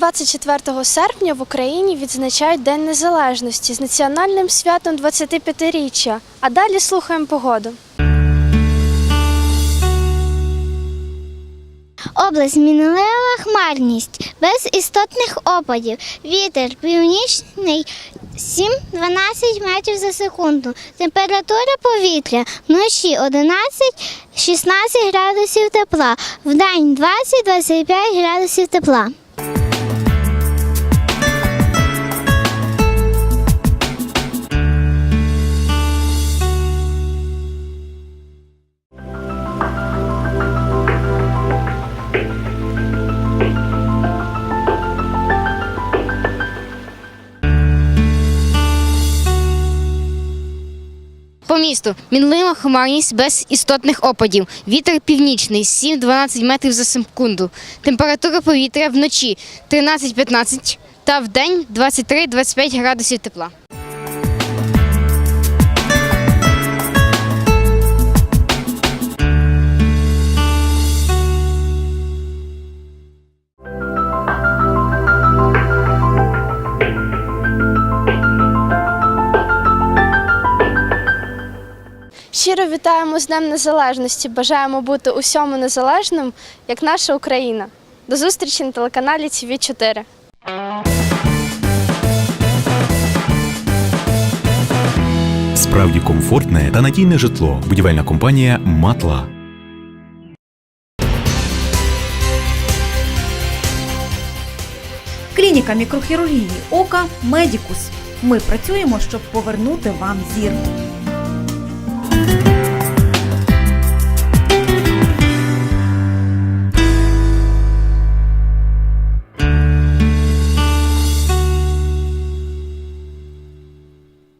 24 серпня в Україні відзначають День Незалежності з національним святом 25-річчя. А далі слухаємо погоду. Область мінлива хмарність, без істотних опадів. Вітер північний 7-12 метрів за секунду. Температура повітря вночі 11-16 градусів тепла, вдень 20-25 градусів тепла. По місту мінлива хмарність без істотних опадів. Вітер північний 7-12 метрів за секунду. Температура повітря вночі 13-15 та в день 23-25 градусів тепла. Щиро вітаємо з Днем Незалежності. Бажаємо бути усьому незалежним, як наша Україна. До зустрічі на телеканалі ТВ 4 Справді комфортне та надійне житло. Будівельна компанія Матла. Клініка мікрохірургії ока Медікус. Ми працюємо, щоб повернути вам зір. Thank you.